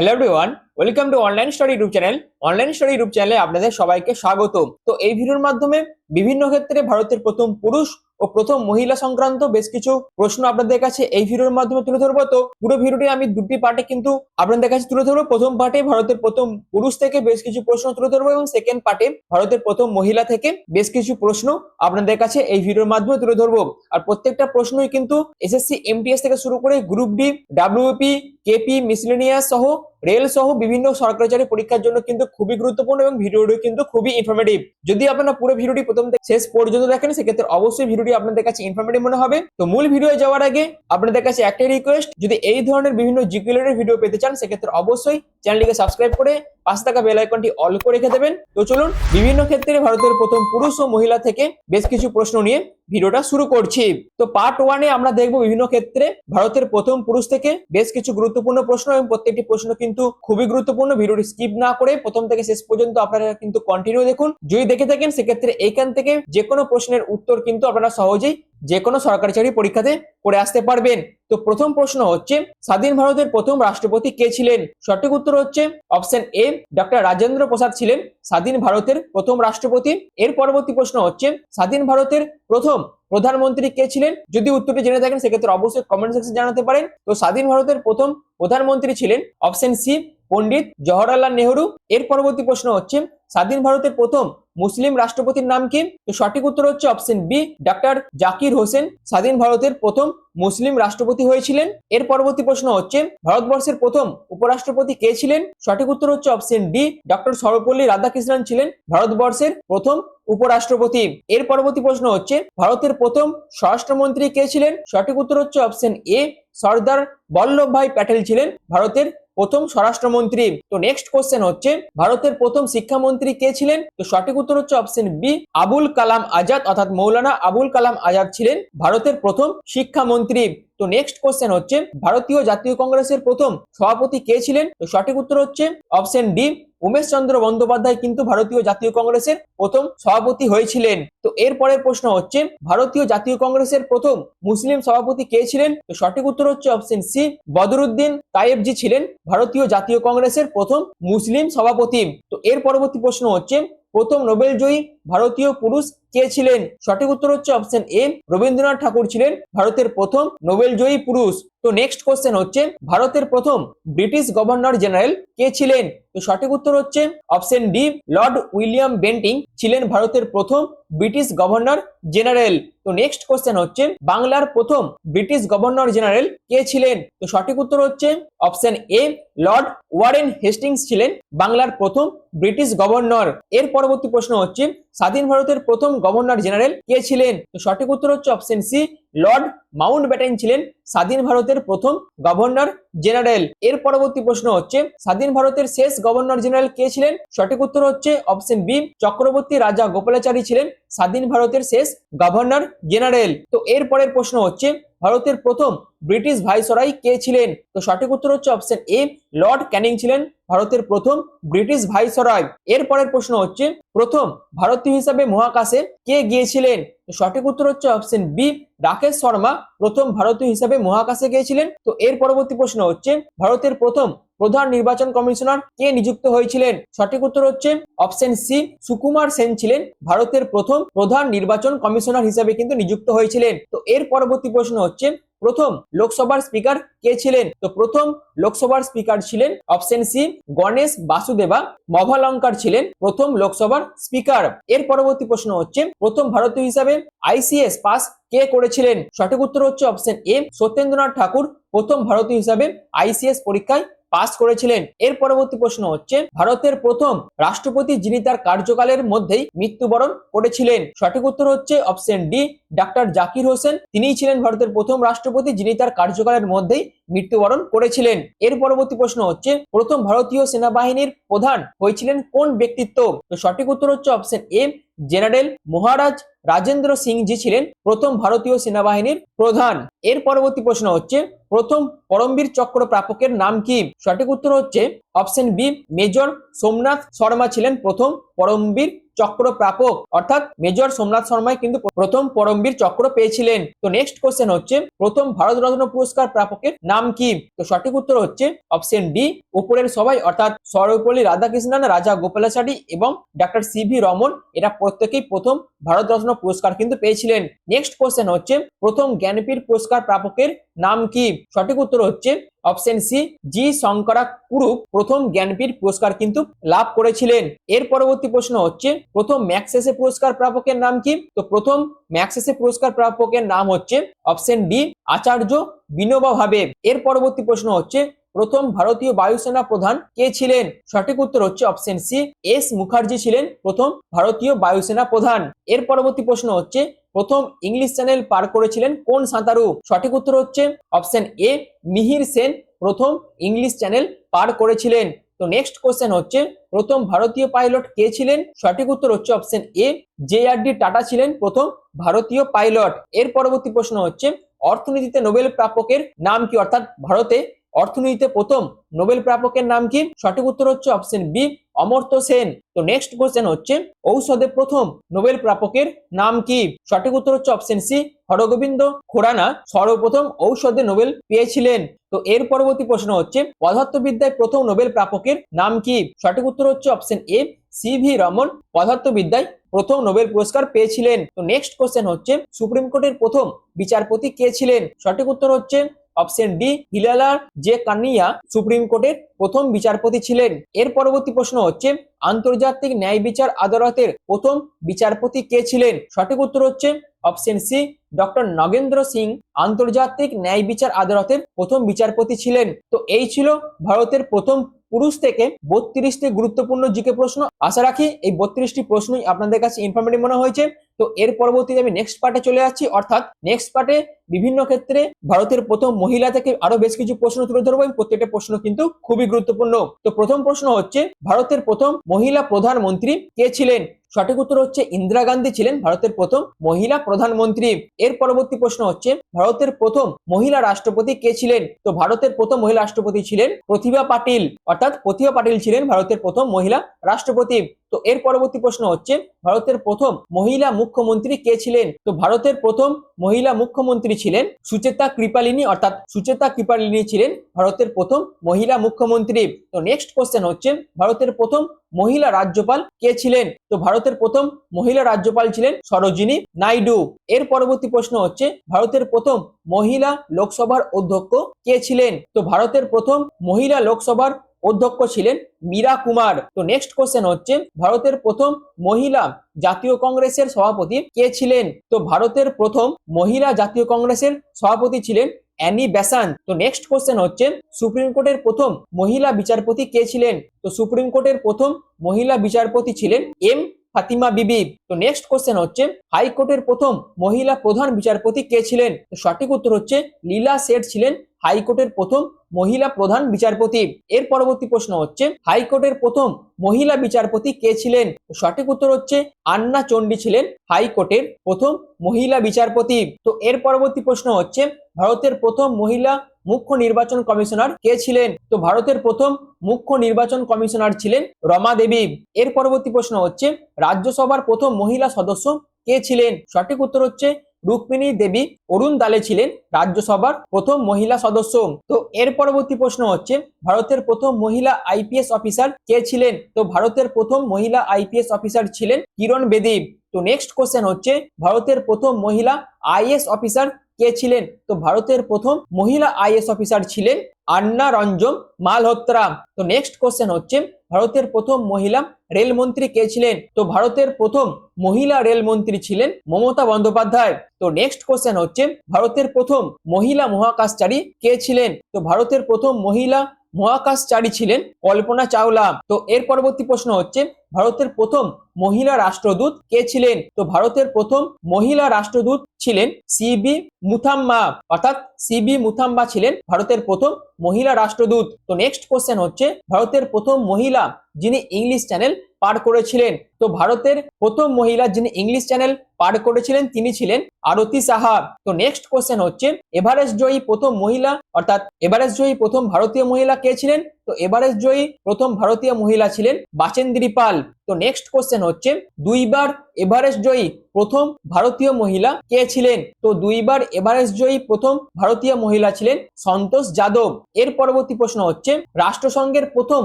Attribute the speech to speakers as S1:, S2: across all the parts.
S1: Hello everyone welcome to online study YouTube channel online study YouTube চ্যানেলে আপনাদের সবাইকে স্বাগত তো এই ভিডিওর মাধ্যমে বিভিন্ন ক্ষেত্রে ভারতের প্রথম পুরুষ ও প্রথম মহিলা সংক্রান্ত বেশ কিছু প্রশ্ন আপনাদের কাছে এই ভিডিওর মাধ্যমে তুলে ধরবো। তো পুরো ভিডিওটি আমি দুটি পার্টে কিন্তু আপনাদের কাছে তুলে ধরবো। প্রথম পার্টে ভারতের প্রথম পুরুষ থেকে বেশ কিছু প্রশ্ন তুলে ধরবো এবং সেকেন্ড পার্টে ভারতের প্রথম মহিলা থেকে বেশ কিছু প্রশ্ন আপনাদের কাছে এই ভিডিওর মাধ্যমে তুলে ধরবো। আর প্রত্যেকটা প্রশ্নই কিন্তু এসএসসি এমটিএস থেকে শুরু করে group D WP KP miscellaneous সহ রেল সহ বিভিন্ন সরকারি পরীক্ষার জন্য কিন্তু খুবই গুরুত্বপূর্ণ এবং ভিডিওটি কিন্তু খুবই ইনফরমেটিভ যদি আপনারা পুরো ভিডিওটি প্রথম থেকে শেষ পর্যন্ত দেখেন, সেক্ষেত্রে অবশ্যই ভিডিওটি আপনাদের কাছে ইনফরমেটিভ মনে হবে। তো মূল ভিডিও যাওয়ার আগে আপনাদের কাছে একটাই রিকোয়েস্ট যদি এই ধরনের বিভিন্ন জিকুলেটের ভিডিও পেতে চান, সেক্ষেত্রে অবশ্যই চ্যানেলটিকে সাবস্ক্রাইব করে পাশে থাকা বেল আইকনটি অল করে রেখে দেবেন। তো চলুন, বিভিন্ন ক্ষেত্রে ভারতের প্রথম পুরুষ ও মহিলা থেকে বেশ কিছু প্রশ্ন নিয়ে ভিডিওটা শুরু করছি। তো পার্ট ওয়ানে আমরা দেখব বিভিন্ন ক্ষেত্রে ভারতের প্রথম পুরুষ থেকে বেশ কিছু গুরুত্বপূর্ণ প্রশ্ন এবং প্রত্যেকটি প্রশ্ন কিন্তু খুবই গুরুত্বপূর্ণ। ভিডিওটি স্কিপ না করে প্রথম থেকে শেষ পর্যন্ত আপনারা কিন্তু কন্টিনিউ দেখুন। যদি দেখে থাকেন, সেক্ষেত্রে এইখান থেকে যে কোনো প্রশ্নের উত্তর কিন্তু আপনারা সহজেই যে কোনো সরকারি চাকরি পরীক্ষাতে করে আসতে পারবেন। তো প্রথম প্রশ্ন হচ্ছে, স্বাধীন ভারতের প্রথম রাষ্ট্রপতি কে ছিলেন? সঠিক উত্তর হচ্ছে option A doctor Rajendra Prasad ছিলেন স্বাধীন ভারতের প্রথম রাষ্ট্রপতি। এর পরবর্তী প্রশ্ন হচ্ছে, স্বাধীন ভারতের প্রথম প্রধানমন্ত্রী কে ছিলেন? যদি উত্তরটি জেনে থাকেন, সেক্ষেত্রে অবশ্যই কমেন্ট সেকশন জানাতে পারেন। তো স্বাধীন ভারতের প্রথম প্রধানমন্ত্রী ছিলেন অপশন সি পণ্ডিত জওহরলাল নেহরু। এর পরবর্তী প্রশ্ন হচ্ছে, স্বাধীন ভারতের প্রথম মুসলিম রাষ্ট্রপতির নাম কি? তো সঠিক উত্তর হচ্ছে option B doctor Zakir Hussain. স্বাধীন ভারতের প্রথম মুসলিম রাষ্ট্রপতি হয়েছিলেন। এর পরবর্তী প্রশ্ন হচ্ছে, ভারতবর্ষের প্রথম উপরাষ্ট্রপতি কে ছিলেন? সঠিক উত্তর হচ্ছে option D doctor Sarvepalli Radhakrishnan ছিলেন, ভারতবর্ষের প্রথম উপরাষ্ট্রপতি। এর পরবর্তী প্রশ্ন হচ্ছে, ভারতের প্রথম স্বরাষ্ট্রমন্ত্রী কে ছিলেন? সঠিক উত্তর হচ্ছে অপশন এ সর্দার বল্লভভাই প্যাটেল ছিলেন, ভারতের প্রথম স্বরাষ্ট্রমন্ত্রী। তো নেক্সট কোশ্চেন হচ্ছে, ভারতের প্রথম শিক্ষামন্ত্রী কে ছিলেন? তো সঠিক উত্তর হচ্ছে অপশন বি আবুল কালাম আজাদ, অর্থাৎ মৌলানা আবুল কালাম আজাদ ছিলেন ভারতের প্রথম শিক্ষামন্ত্রী। তো নেক্সট কোশ্চেন হচ্ছে, ভারতীয় জাতীয় কংগ্রেসের প্রথম সভাপতি কে ছিলেন? তো সঠিক উত্তর হচ্ছে অপশন ডি উমেশ চন্দ্র বন্দ্যোপাধ্যায় কিন্তু ভারতীয় জাতীয় কংগ্রেসের প্রথম সভাপতি হয়েছিলেন। তো এর পরের প্রশ্ন হচ্ছে, ভারতীয় জাতীয় কংগ্রেসের প্রথম মুসলিম সভাপতি কে ছিলেন? তো সঠিক উত্তর হচ্ছে অপশন সি বদরুদ্দিন তায়েবজি ছিলেন ভারতীয় জাতীয় কংগ্রেসের প্রথম মুসলিম সভাপতি। তো এর পরবর্তী প্রশ্ন হচ্ছে, প্রথম নোবেল জয়ী ভারতীয় পুরুষ কে ছিলেন? সঠিক উত্তর হচ্ছে অপশন এ রবীন্দ্রনাথ ঠাকুর ছিলেন ভারতের প্রথম নোবেল জয়ী পুরুষ। তো নেক্সট কোশ্চেন হচ্ছে, ভারতের প্রথম ব্রিটিশ গভর্নর জেনারেল কে ছিলেন? তো সঠিক উত্তর হচ্ছে option D lord William Bentinck ছিলেন ভারতের প্রথম ব্রিটিশ গভর্নর জেনারেল। তো নেক্সট কোশ্চেন হচ্ছে, বাংলার প্রথম ব্রিটিশ গভর্নর জেনারেল কে ছিলেন? তো সঠিক উত্তর হচ্ছে option A lord Warren Hastings ছিলেন বাংলার প্রথম ব্রিটিশ গভর্নর। এর পরবর্তী প্রশ্ন হচ্ছে, স্বাধীন ভারতের প্রথম গভর্নর জেনারেল কে ছিলেন? তো সঠিক উত্তর হচ্ছে option C Lord Mountbatten ছিলেন স্বাধীন ভারতের প্রথম গভর্নর জেনারেল। এর পরবর্তী প্রশ্ন হচ্ছে, স্বাধীন ভারতের শেষ গভর্নর জেনারেল কে ছিলেন? সঠিক উত্তর হচ্ছে অপশন বি চক্রবর্তী রাজা গোপালাচারী ছিলেন স্বাধীন ভারতের শেষ গভর্নর জেনারেল। তো এর পরের প্রশ্ন হচ্ছে, ভারতের প্রথম ব্রিটিশ ভাইসরাই কে ছিলেন? তো সঠিক উত্তর হচ্ছে অপশন এ লর্ড ক্যানিং ছিলেন ভারতের প্রথম ব্রিটিশ ভাইসরয়। এর পরের প্রশ্ন হচ্ছে, প্রথম ভারতীয় হিসাবে মহাকাশে কে গিয়েছিলেন? সঠিক উত্তর হচ্ছে অপশন বি রাকেশ শর্মা প্রথম ভারতীয় হিসাবে মহাকাশে গিয়েছিলেন। তো এর পরবর্তী প্রশ্ন হচ্ছে, ভারতের প্রথম প্রধান নির্বাচন কমিশনার কে নিযুক্ত হয়েছিলেন? সঠিক উত্তর হচ্ছে অপশন সি, সুকুমার সেন ছিলেন। ভারতের প্রথম প্রধান নির্বাচন কমিশনার হিসেবে কিন্তু নিযুক্ত হয়েছিলেন। তো এর পরবর্তী প্রশ্ন হচ্ছে, প্রথম লোকসভার স্পিকার কে ছিলেন? তো প্রথম লোকসভার স্পিকার ছিলেন অপশন সি, গণেশ বাসুদেবা। মভালঙ্কার ছিলেন প্রথম লোকসভার স্পিকার। এর পরবর্তী প্রশ্ন হচ্ছে, প্রথম ভারতীয় হিসাবে আইসিএস পাস কে করেছিলেন? সঠিক উত্তর হচ্ছে অপশন এ, সত্যেন্দ্রনাথ ঠাকুর। প্রথম ভারতীয় হিসাবে আইসিএস পরীক্ষায় পাস করেছিলেন। এর পরবর্তী প্রশ্ন হচ্ছে, ভারতের প্রথম রাষ্ট্রপতি যিনি তার কার্যকালের মধ্যেই মৃত্যুবরণ করেছিলেন। সঠিক উত্তর হচ্ছে option D, doctor Zakir Hussain. তিনিই ছিলেন ভারতের প্রথম রাষ্ট্রপতি যিনি তার কার্যকালের মধ্যেই মৃত্যুবরণ করেছিলেন। এর পরবর্তী প্রশ্ন হচ্ছে, প্রথম ভারতীয় সেনাবাহিনীর প্রধান হয়েছিলেন কোন ব্যক্তিত্ব? তো সঠিক উত্তর হচ্ছে option A general Maharaj Rajendra Singh ji ছিলেন প্রথম ভারতীয় সেনাবাহিনীর প্রধান। এর পরবর্তী প্রশ্ন হচ্ছে, প্রথম পরমবীর চক্র প্রাপকের নাম কি? সঠিক উত্তর হচ্ছে option B, major Somnath Sharma ছিলেন প্রথম পরমবীর চক্র প্রাপক অর্থাৎ মেজর সোমনাথ শর্মাই কিন্তু প্রথম পরমবীর চক্র পেয়েছিলেন। তো নেক্সট কোশ্চেন হচ্ছে, প্রথম ভারত রত্ন পুরস্কার প্রাপকের নাম কি? তো সঠিক উত্তর হচ্ছে অপশন ডি উপরের সবাই, অর্থাৎ সর্বপল্লী রাধাকৃষ্ণন, রাজা গোপালাচারী এবং ডাক্তার সি ভি রমন, এরা প্রত্যেকেই প্রথম ভারত রত্ন পুরস্কার কিন্তু পেয়েছিলেন। নেক্সট কোশ্চেন হচ্ছে, প্রথম জ্ঞানপীঠ পুরস্কার প্রাপকের নাম কি? সঠিক উত্তর হচ্ছে অপশন সি জি শঙ্করা কুরুপ প্রথম জ্ঞানপীঠ পুরস্কার কিন্তু লাভ করেছিলেন। এর পরবর্তী প্রশ্ন হচ্ছে, প্রথম ম্যাক্সেসে পুরস্কার প্রাপকের নাম কি? তো প্রথম ম্যাক্সেসে পুরস্কার প্রাপকের নাম হচ্ছে অপশন ডি আচার্য বিনোবা ভাবে। এর পরবর্তী প্রশ্ন হচ্ছে প্রথম ভারতীয় বায়ুসেনা প্রধান কে ছিলেন? সঠিক উত্তর হচ্ছে অপশন সি এস মুখার্জি ছিলেন প্রথম ভারতীয় বায়ুসেনা প্রধান। এর পরবর্তী প্রশ্ন হচ্ছে, প্রথম ইংলিশ চ্যানেল পার করেছিলেন কোন সাঁতারু? সঠিক উত্তর হচ্ছে অপশন এ মিহির সেন প্রথম ইংলিশ চ্যানেল পার করেছিলেন। তো নেক্সট কোশ্চেন হচ্ছে, প্রথম ভারতীয় পাইলট কে ছিলেন? সঠিক উত্তর হচ্ছে option A J R D Tata ছিলেন প্রথম ভারতীয় পাইলট। এর পরবর্তী প্রশ্ন হচ্ছে, অর্থনীতিতে নোবেল প্রাপকের নাম কি? অর্থাৎ ভারতে অর্থনীতিতে প্রথম নোবেল প্রাপকের নাম কি? সঠিক উত্তর হচ্ছে অপশন বি, অমর্ত্য সেন। তো নেক্সট কোশ্চেন হচ্ছে, ঔষধে প্রথম নোবেল প্রাপকের নাম কি? সঠিক উত্তর হচ্ছে অপশন সি, হরগোবিন্দ খোরানা। সর্বপ্রথম ঔষধে নোবেল পেয়েছিলেন। তো এর পরবর্তী প্রশ্ন হচ্ছে, পদার্থবিদ্যায় প্রথম নোবেল প্রাপকের নাম কি? সঠিক উত্তর হচ্ছে option A, C V Raman. পদার্থবিদ্যায় প্রথম নোবেল পুরস্কার পেয়েছিলেন। তো নেক্সট কোশ্চেন হচ্ছে, সুপ্রিম কোর্টের প্রথম বিচারপতি কে ছিলেন? সঠিক উত্তর হচ্ছে option D, Harilal J Kania supreme কোর্টের প্রথম বিচারপতি ছিলেন। এর পরবর্তী প্রশ্ন হচ্ছে, আন্তর্জাতিক ন্যায় বিচার আদালতের প্রথম বিচারপতি কে ছিলেন? সঠিক উত্তর হচ্ছে option C, doctor Nagendra Singh, আন্তর্জাতিক ন্যায় বিচার আদালতের প্রথম বিচারপতি ছিলেন। তো এই ছিল ভারতের প্রথম পুরুষ থেকে বত্রিশটি গুরুত্বপূর্ণ জিকে প্রশ্ন। আশা রাখি এই বত্রিশটি প্রশ্নই আপনাদের কাছে ইনফরমেটিভ মনে হয়েছে। তো এর পরবর্তীতে আমি নেক্সট পার্টে চলে যাচ্ছি। অর্থাৎ নেক্সট পার্টে বিভিন্ন ক্ষেত্রে ভারতের প্রথম মহিলা থেকে আরও বেশ কিছু প্রশ্ন তুলে ধরবো এবং প্রত্যেকটা প্রশ্ন কিন্তু খুবই গুরুত্বপূর্ণ। তো প্রথম প্রশ্ন হচ্ছে, ভারতের প্রথম মহিলা প্রধানমন্ত্রী কে ছিলেন? সঠিক উত্তর হচ্ছে ইন্দিরা গান্ধী ছিলেন ভারতের প্রথম মহিলা প্রধানমন্ত্রী। এর পরবর্তী প্রশ্ন হচ্ছে, ভারতের প্রথম মহিলা রাষ্ট্রপতি কে ছিলেন? তো ভারতের প্রথম মহিলা রাষ্ট্রপতি ছিলেন প্রতিভা পাটিল। অর্থাৎ প্রতিভা পাটিল ছিলেন ভারতের প্রথম মহিলা রাষ্ট্রপতি। তো এর পরবর্তী প্রশ্ন হচ্ছে, ভারতের প্রথম মহিলা মুখ্যমন্ত্রী কে ছিলেন? তো ভারতের প্রথম মহিলা মুখ্যমন্ত্রী ছিলেন সুচেতা কৃপালিনী, অর্থাৎ সুচেতা কৃপালিনী ছিলেন ভারতের প্রথম মহিলা মুখ্যমন্ত্রী। তো নেক্সট কোশ্চেন হচ্ছে, ভারতের প্রথম মহিলা রাজ্যপাল কে ছিলেন? তো ভারতের প্রথম মহিলা রাজ্যপাল ছিলেন সরোজিনী নাইডু। এর পরবর্তী প্রশ্ন হচ্ছে, ভারতের প্রথম মহিলা লোকসভার অধ্যক্ষ কে ছিলেন? তো ভারতের প্রথম মহিলা লোকসভার অধ্যক্ষ ছিলেন মীরা কুমার। তো নেক্সট কোশ্চেন হচ্ছে, ভারতের প্রথম মহিলা জাতীয় কংগ্রেসের সভাপতি কে ছিলেন? তো ভারতের প্রথম মহিলা জাতীয় কংগ্রেসের সভাপতি ছিলেন অ্যানি ব্যাসান তো নেক্সট কোশ্চেন হচ্ছে, সুপ্রিম কোর্টের প্রথম মহিলা বিচারপতি কে ছিলেন? তো সুপ্রিম কোর্টের প্রথম মহিলা বিচারপতি ছিলেন এম ফাতিমা বিবি। তো নেক্সট কোশ্চেন হচ্ছে হাইকোর্টের প্রথম মহিলা প্রধান বিচারপতি কে ছিলেন? তো সঠিক উত্তর হচ্ছে, লীলা শেঠ ছিলেন হাইকোর্টের প্রথম মহিলা প্রধান বিচারপতি। এর পরবর্তী প্রশ্ন হচ্ছে, হাইকোর্টের প্রথম মহিলা বিচারপতি কে ছিলেন? সঠিক উত্তর হচ্ছে, আন্না চণ্ডী ছিলেন হাইকোর্টের প্রথম মহিলা বিচারপতি। তো এর পরবর্তী প্রশ্ন হচ্ছে, ভারতের প্রথম মহিলা মুখ্য নির্বাচন কমিশনার কে ছিলেন? তো ভারতের প্রথম মুখ্য নির্বাচন কমিশনার ছিলেন রমা দেবী। এর পরবর্তী প্রশ্ন হচ্ছে, রাজ্যসভার প্রথম মহিলা সদস্য কে ছিলেন? সঠিক উত্তর হচ্ছে রুক্মিণী দেবী অরুণ দালে ছিলেন রাজ্যসভার প্রথম মহিলা সদস্য। তো এর পরবর্তী প্রশ্ন হচ্ছে, ভারতের প্রথম মহিলা আইপিএস অফিসার কে ছিলেন? তো ভারতের প্রথম মহিলা আইপিএস অফিসার ছিলেন কিরণ বেদী তো নেক্সট কোশ্চেন হচ্ছে, ভারতের প্রথম মহিলা আইএস অফিসার কে ছিলেন? তো ভারতের প্রথম মহিলা আইএস অফিসার ছিলেন আন্না রঞ্জন মালহোত্রা তো নেক্সট কোশ্চেন হচ্ছে, ভারতের প্রথম মহিলা রেলমন্ত্রী কে ছিলেন? তো ভারতের প্রথম মহিলা রেলমন্ত্রী ছিলেন মমতা বন্দ্যোপাধ্যায়। তো নেক্সট কোশ্চেন হচ্ছে, ভারতের প্রথম মহিলা মহাকাশচারী কে ছিলেন? তো ভারতের প্রথম মহিলা মহাকাশচারী ছিলেন কল্পনা চাওলা। তো এর পরবর্তী প্রশ্ন হচ্ছে, ভারতের প্রথম মহিলা রাষ্ট্রদূত কে ছিলেন? তো ভারতের প্রথম মহিলা রাষ্ট্রদূত ছিলেন সিবি মুথাম্মা, অর্থাৎ সিবি মুথাম্মা ছিলেন ভারতের প্রথম মহিলা রাষ্ট্রদূত। তো নেক্সট কোশ্চেন হচ্ছে, ভারতের প্রথম মহিলা যিনি ইংলিশ চ্যানেল পার করেছিলেন। তো ভারতের প্রথম মহিলা যিনি ইংলিশ চ্যানেল পার করেছিলেন, তিনি ছিলেন আরতি সাহা তো নেক্সট কোয়েশ্চেন হচ্ছে এভারেস্ট জয়ী প্রথম মহিলা, অর্থাৎ এভারেস্ট জয়ী প্রথম ভারতীয় মহিলা কে ছিলেন? তো এভারেস্ট জয়ী প্রথম ভারতীয় মহিলা ছিলেন বাচেন্দ্রী পাল। তো নেক্সট কোশ্চেন হচ্ছে, দুইবার এভারেস্ট জয়ী প্রথম ভারতীয় মহিলা কে ছিলেন? তো দুইবার এভারেস্ট জয়ী প্রথম ভারতীয় মহিলা ছিলেন সন্তোষ যাদব। এর পরবর্তী প্রশ্ন হচ্ছে, রাষ্ট্রসংঘের প্রথম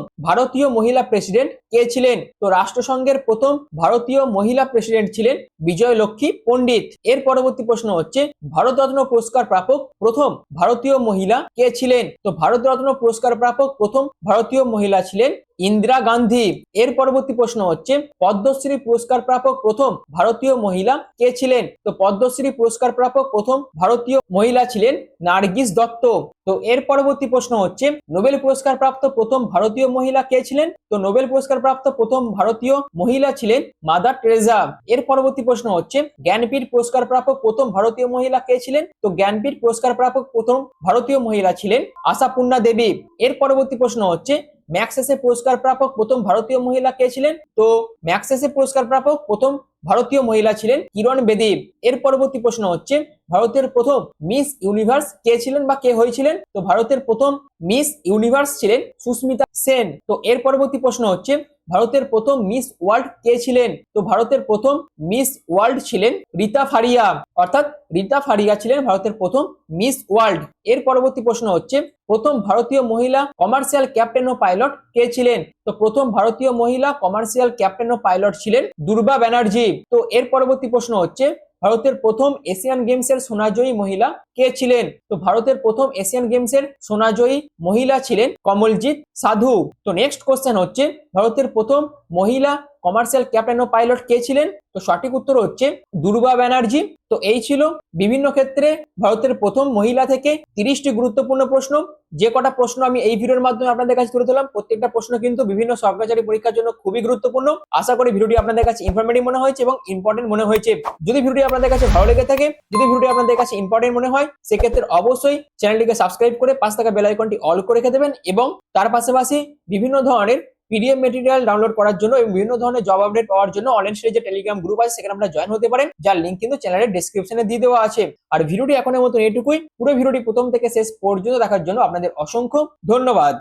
S1: ভারতীয় মহিলা প্রেসিডেন্ট কে ছিলেন? তো রাষ্ট্রসংঘের প্রথম ভারতীয় মহিলা প্রেসিডেন্ট ছিলেন বিজয় লক্ষ্মী পণ্ডিত। এর পরবর্তী প্রশ্ন হচ্ছে, ভারতরত্ন পুরস্কার প্রাপক প্রথম ভারতীয় মহিলা কে ছিলেন? তো ভারতরত্ন পুরস্কার প্রাপক প্রথম ভারতীয় মহিলা ছিলেন ইন্দিরা গান্ধী। এর পরবর্তী প্রশ্ন হচ্ছে, পদ্মশ্রী পুরস্কার প্রাপক প্রথম ভারতীয় মহিলা কে ছিলেন? তো পদ্মশ্রী পুরস্কার প্রাপক প্রথম ভারতীয় মহিলা ছিলেন নার্গিস দত্ত। তো এর পরবর্তী প্রশ্ন হচ্ছে, নোবেল পুরস্কার প্রাপ্ত প্রথম ভারতীয় মহিলা কে ছিলেন? তো নোবেল পুরস্কার প্রাপ্ত প্রথম ভারতীয় মহিলা ছিলেন মাদার টেরেজা এর পরবর্তী প্রশ্ন হচ্ছে, জ্ঞানপীঠ পুরস্কার প্রাপক প্রথম ভারতীয় মহিলা কে ছিলেন? তো জ্ঞানপীঠ পুরস্কার প্রাপক প্রথম ভারতীয় মহিলা ছিলেন আশাপূর্ণা দেবী। এর পরবর্তী প্রশ্ন হচ্ছে ম্যাক্সেসে পুরস্কার প্রাপক প্রথম ভারতীয় মহিলা কে ছিলেন? তো ম্যাক্সেসে পুরস্কার প্রাপক প্রথম ভারতীয় মহিলা ছিলেন কিরণ বেদীপ। এর পরবর্তী প্রশ্ন হচ্ছে, ভারতের প্রথম মিস ইউনিভার্স কে ছিলেন বা কে হয়েছিলেন? তো ভারতের প্রথম মিস ইউনিভার্স ছিলেন সুস্মিতা সেন। তো এর পরবর্তী প্রশ্ন হচ্ছে, ভারতের প্রথম মিস ওয়ার্ল্ড কে ছিলেন? তো ভারতের প্রথম মিস ওয়ার্ল্ড ছিলেন রীতা ফারিয়া। অর্থাৎ রীতা ফারিয়া ছিলেন ভারতের প্রথম মিস ওয়ার্ল্ড। এর পরবর্তী প্রশ্ন হচ্ছে, প্রথম ভারতীয় মহিলা কমার্শিয়াল ক্যাপ্টেন ও পাইলট কে ছিলেন? তো প্রথম ভারতীয় মহিলা কমার্শিয়াল ক্যাপ্টেন ও পাইলট ছিলেন দুর্বা ব্যানার্জি। তো এর পরবর্তী প্রশ্ন হচ্ছে, ভারতের প্রথম এশিয়ান গেমসের সোনাজয়ী মহিলা কে ছিলেন? তো ভারতের প্রথম এশিয়ান গেমসের সোনাজয়ী মহিলা ছিলেন কমলজিৎ সাধু। তো নেক্সট কোশ্চেন হচ্ছে, ভারতের প্রথম মহিলা কমার্শিয়াল ক্যাপ্টেন ও পাইলট কে ছিলেন? তো সঠিক উত্তর হচ্ছে দুর্গা ব্যানার্জি। তো এই ছিল বিভিন্ন ক্ষেত্রে ভারতের প্রথম মহিলা থেকে তিরিশটি গুরুত্বপূর্ণ প্রশ্ন। যে কটা প্রশ্ন আমি এই ভিডিওর মাধ্যমে আপনাদের কাছে তুলে ধরলাম, প্রত্যেকটা প্রশ্ন কিন্তু বিভিন্ন সরকারি পরীক্ষার জন্য খুবই গুরুত্বপূর্ণ। আশা করি ভিডিওটি আপনাদের কাছে ইনফরমেটিভ মনে হয়েছে এবং ইম্পর্টেন্ট মনে হয়েছে। যদি ভিডিওটি আপনাদের কাছে ভালো লেগে থাকে, যদি ভিডিওটি আপনাদের কাছে ইম্পর্টেন্ট মনে হয়, সেক্ষেত্রে অবশ্যই চ্যানেলটিকে সাবস্ক্রাইব করে পাঁচ থাকা বেল আইকনটি অল করে রেখে দেবেন এবং তার পাশাপাশি বিভিন্ন ধরনের পিডিএফ মেটেরিয়াল ডাউনলোড করার জন্য এবং বিভিন্ন ধরনের জব আপডেট পাওয়ার জন্য অনলাইন যে টেলিগ্রাম গ্রুপ আছে, সেখানে আমরা জয়েন হতে পারেন, যার লিঙ্ক কিন্তু চ্যানেলের ডিসক্রিপশনে দিয়ে দেওয়া আছে। আর ভিডিওটি এখনের মতন এটুকুই, পুরো ভিডিওটি প্রথম থেকে শেষ পর্যন্ত দেখার জন্য আপনাদের অসংখ্য ধন্যবাদ।